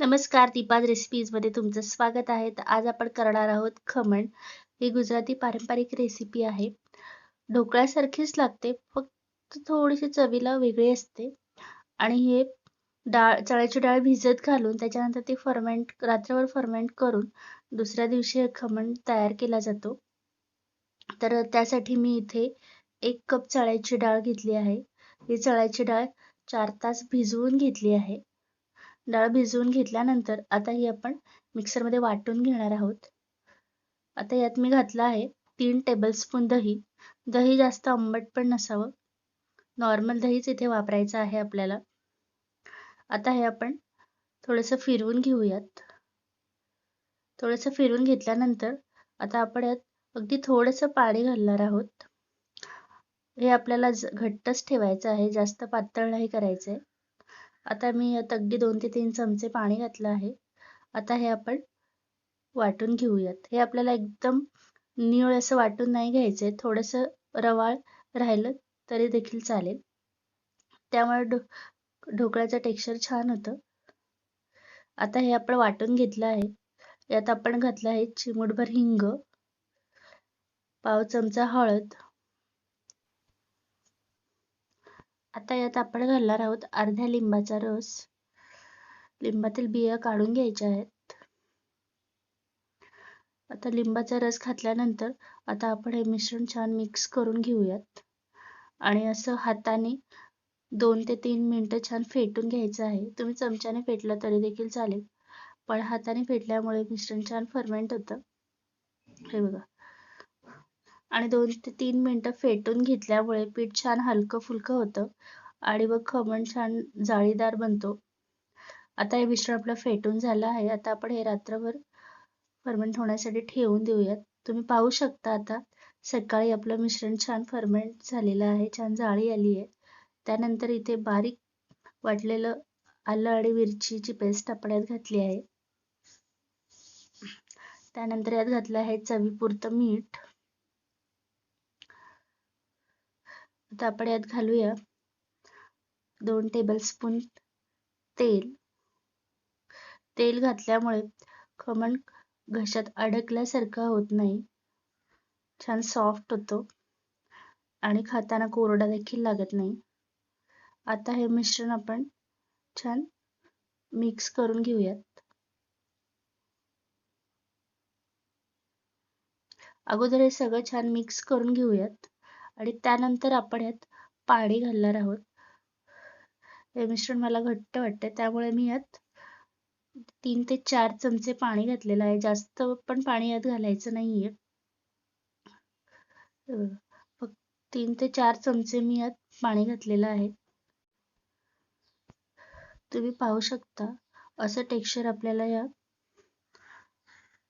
नमस्कार दीपाद रेसिपीजमध्ये तुमचं स्वागत आहे. तर आज आपण करणार आहोत खमण. ही गुजराती पारंपरिक रेसिपी आहे. ढोकळ्यासारखीच लागते फक्त थोडीशी चवीला वेगळी असते. आणि हे डाळ चण्याची डाळ भिजत घालून त्याच्यानंतर ती फर्मेंट रात्रभर फर्मेंट करून दुसऱ्या दिवशी खमण तयार केला जातो. तर त्यासाठी मी इथे एक कप चण्याची डाळ घेतली आहे. ही चण्याची डाळ चार तास भिजवून घेतली आहे. डाळ भिजवून घेतल्यानंतर आता ही आपण मिक्सरमध्ये वाटून घेणार आहोत. आता यात मी घातलं आहे तीन टेबलस्पून दही. दही जास्त आंबट पण नसावं. नॉर्मल दहीच इथे वापरायचं आहे आपल्याला. आता हे आपण थोडंसं फिरवून घेऊयात. थोडंसं फिरवून घेतल्यानंतर आता आपण यात अगदी थोडंसं पाणी घालणार आहोत. हे आपल्याला घट्टच ठेवायचं आहे. जास्त पातळ नाही करायचं आहे आता मी यात अगदी दोन ते तीन चमचे पाणी घातलं आहे. आता हे आपण वाटून घेऊयात. हे आपल्याला एकदम निळ असं वाटून नाही घ्यायचं आहे. थोडंसं रवाळ राहिलं तरी देखील चालेल. त्यामुळे ढो ढोकळ्याचं टेक्स्चर छान होतं. आता हे आपण वाटून घेतलं आहे. यात आपण घातलं आहे चिमूटभर हिंग पाव चमचा हळद आता यात आपण घालणार आहोत अर्ध्या लिंबाचा रस. लिंबातील बिया काढून घ्यायच्या आहेत. आता लिंबाचा रस घातल्यानंतर आता आपण हे मिश्रण छान मिक्स करून घेऊयात. आणि असं हाताने दोन ते तीन मिनटं छान फेटून घ्यायचं आहे. तुम्ही चमच्याने फेटलं तरी देखील चालेल. पण हाताने फेटल्यामुळे मिश्रण छान फर्मेंट होतं. हे बघा. आणि दोन ते तीन मिनिटं फेटून घेतल्यामुळे पीठ छान हलकं फुलकं होतं आणि मग खमण छान जाळीदार बनतो. आता हे मिश्रण आपलं फेटून झालं आहे. आता आपण हे रात्रभर फर्मेंट होण्यासाठी ठेवून देऊयात. तुम्ही पाहू शकता आता सकाळी आपलं मिश्रण छान फर्मेंट झालेलं आहे छान जाळी आली आहे. त्यानंतर इथे बारीक वाटलेलं आलं आणि मिरचीची पेस्ट आपण यात घातली आहे. त्यानंतर यात घातलं आहे चवीपुरतं मीठ. आता आपण यात घालूया दोन टेबलस्पून तेल. तेल घातल्यामुळे खमण घशात अडकल्यासारखा होत नाही. छान सॉफ्ट होतो. आणि खाताना कोरडा देखील लागत नाही. आता हे मिश्रण आपण छान मिक्स करून घेऊयात. अगोदर हे सगळं छान मिक्स करून घेऊयात. आणि त्यानंतर आपण यात पाणी घालणार आहोत. हे मिश्रण मला घट्ट वाटते त्यामुळे मी यात तीन ते चार चमचे पाणी घातलेलं आहे. जास्त पण पाणी यात घालायचं नाहीये. तीन ते चार चमचे मी यात पाणी घातलेलं आहे. तुम्ही पाहू शकता असं टेक्स्चर आपल्याला या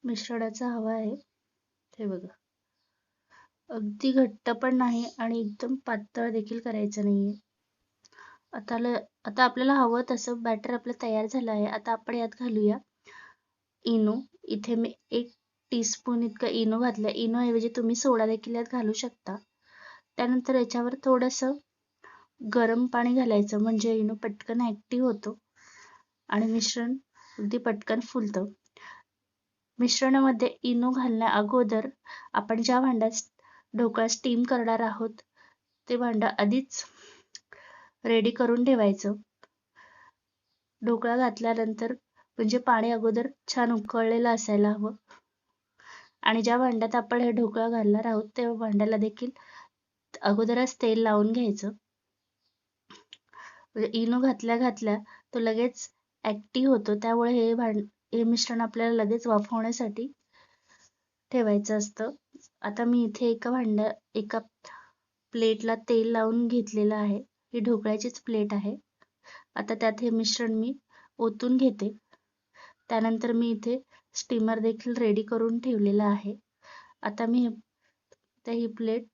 मिश्रणाचा हवा आहे. हे बघा. अगदी घट्ट पण नाही आणि एकदम पातळ देखील करायचं नाहीये. आता आता आपल्याला हवं तसं बॅटर आपलं तयार झालं आहे. आता आपण यात घालूया इनो. इथे मी एक टीस्पून इतकं इनो घातलं. इनो ऐवजी तुम्ही सोडा देखील यात घालू शकता. त्यानंतर याच्यावर थोडंसं गरम पाणी घालायचं. म्हणजे इनो पटकन ॲक्टिव्ह होतो. आणि मिश्रण अगदी पटकन फुलतं. मिश्रणामध्ये इनो घालण्या अगोदर आपण ज्या भांड्यात ढोकळा स्टीम करणार आहोत. ते भांड आधीच रेडी करून ठेवायचं. ढोकळा घातल्यानंतर म्हणजे पाणी अगोदर छान उकळलेलं असायला हवं. आणि ज्या भांड्यात आपण हे ढोकळा घालणार आहोत त्या भांड्याला देखील अगोदरच तेल लावून घ्यायचं. म्हणजे इनो घातल्या घातल्या तो लगेच ऍक्टिव्ह होतो. त्यामुळे हे भांड हे मिश्रण आपल्याला लगेच वाफवण्यासाठी ठेवायचं असतं. आता मी इथे एका भांड्या एका प्लेटला तेल लावून घेतलेलं आहे. ही ढोकळ्याचीच प्लेट आहे. आता त्यात हे मिश्रण मी ओतून घेते. त्यानंतर मी इथे स्टीमर देखील रेडी करून ठेवलेला आहे. आता मी हे ही प्लेट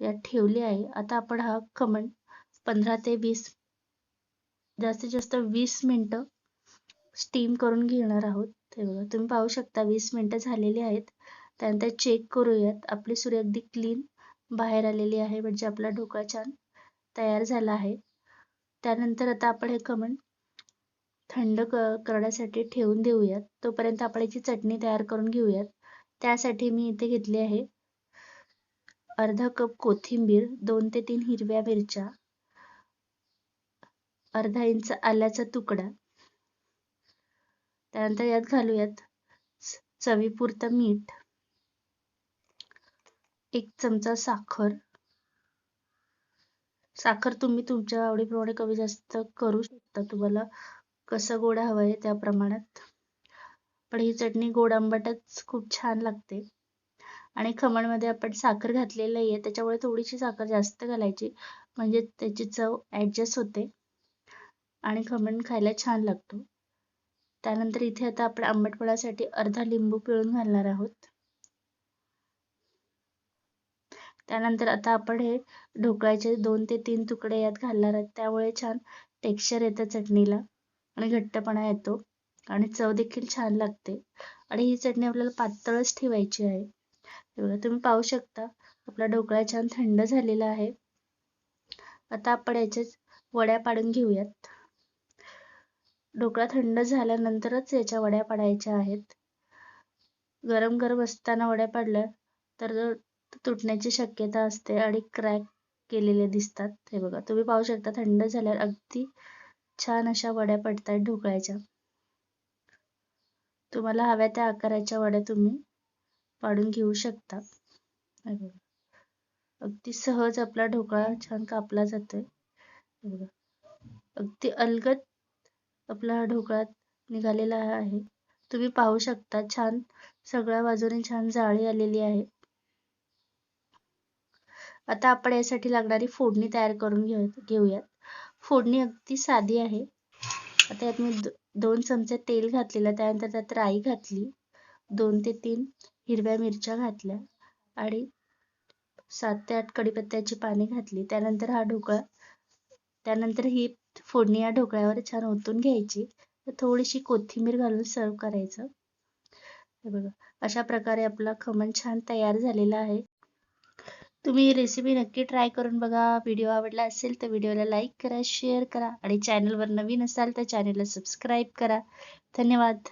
यात ठेवली आहे. आता आपण हा खमण पंधरा ते वीस जास्तीत जास्त वीस मिनटं स्टीम करून घेणार आहोत. ते बघा तुम्ही पाहू शकता वीस मिनटं झालेली आहेत. त्यानंतर चेक करूयात. आपली सूर्य अगदी क्लीन बाहेर आलेली आहे म्हणजे आपला ढोकळा छान तयार झाला आहे. त्यानंतर आता आपण हे खमण थंड क करण्यासाठी ठेवून देऊयात. तोपर्यंत आपण याची चटणी तयार करून घेऊयात. त्यासाठी मी इथे घेतली आहे अर्धा कप कोथिंबीर दोन ते तीन हिरव्या मिरच्या अर्धा इंच आल्याचा तुकडा. त्यानंतर यात घालूयात चवीपुरतं मीठ. एक चमचा साखर. साखर तुम्ही तुमच्या आवडीप्रमाणे कमी जास्त करू शकता. तुम्हाला कसं गोड हवं आहे त्या प्रमाणात पण ही चटणी गोड आंबटच खूप छान लागते. आणि खमणमध्ये आपण साखर घातलेली आहे त्याच्यामुळे थोडीशी साखर जास्त घालायची. म्हणजे त्याची चव ॲडजस्ट होते. आणि खमण खायला छान लागतो. त्यानंतर इथे आता आपण आंबटपणासाठी अर्धा लिंबू पिळून घालणार आहोत. त्यानंतर आता आपण हे ढोकळ्याचे दोन ते तीन तुकडे यात घालणार आहेत. त्यामुळे छान टेक्स्चर येतं चटणीला आणि घट्टपणा येतो आणि चव देखील छान लागते. आणि ही चटणी आपल्याला पातळच ठेवायची आहे. बघा तुम्ही पाहू शकता आपला ढोकळा छान थंड झालेला आहे. आता आपण याच्याच वड्या पाडून घेऊयात. ढोकळा थंड झाल्यानंतरच याच्या वड्या पाडायच्या आहेत. गरम गरम असताना वड्या पाडल्या तर तुटण्याची शक्यता असते आणि क्रॅक केलेले दिसतात. हे बघा तुम्ही पाहू शकता थंड झाल्यावर अगदी छान अशा वड्या पडतात ढोकळ्याच्या. तुम्हाला हव्या त्या आकाराच्या वड्या तुम्ही पाडून घेऊ शकता. अगदी सहज आपला ढोकळा छान कापला जातोय. बघा अगदी अलगद आपला ढोकळा निघालेला आहे. तुम्ही पाहू शकता छान सगळ्या बाजूने छान जाळी आलेली आहे. आता आपण यासाठी लागणारी फोडणी तयार करून घेऊ घेऊयात. फोडणी अगदी साधी आहे. आता यात मी दोन चमचे तेल घातलेलं त्यानंतर त्यात राई घातली. दोन ते तीन हिरव्या मिरच्या घातल्या आणि सात ते आठ कडीपत्त्याची पाने घातली. त्यानंतर हा ढोकळा त्यानंतर ही फोडणी या ढोकळ्यावर छान ओतून घ्यायची. थोडीशी कोथिंबीर घालून सर्व करायचं. हे बघा अशा प्रकारे आपला खमण छान तयार झालेला आहे. तुम्ही ही रेसिपी नक्की ट्राय करून बघा. व्हिडिओ आवडला असेल तर व्हिडिओला लाईक करा शेअर करा आणि चॅनलवर नवीन असाल तर चॅनलला सबस्क्राईब करा. धन्यवाद.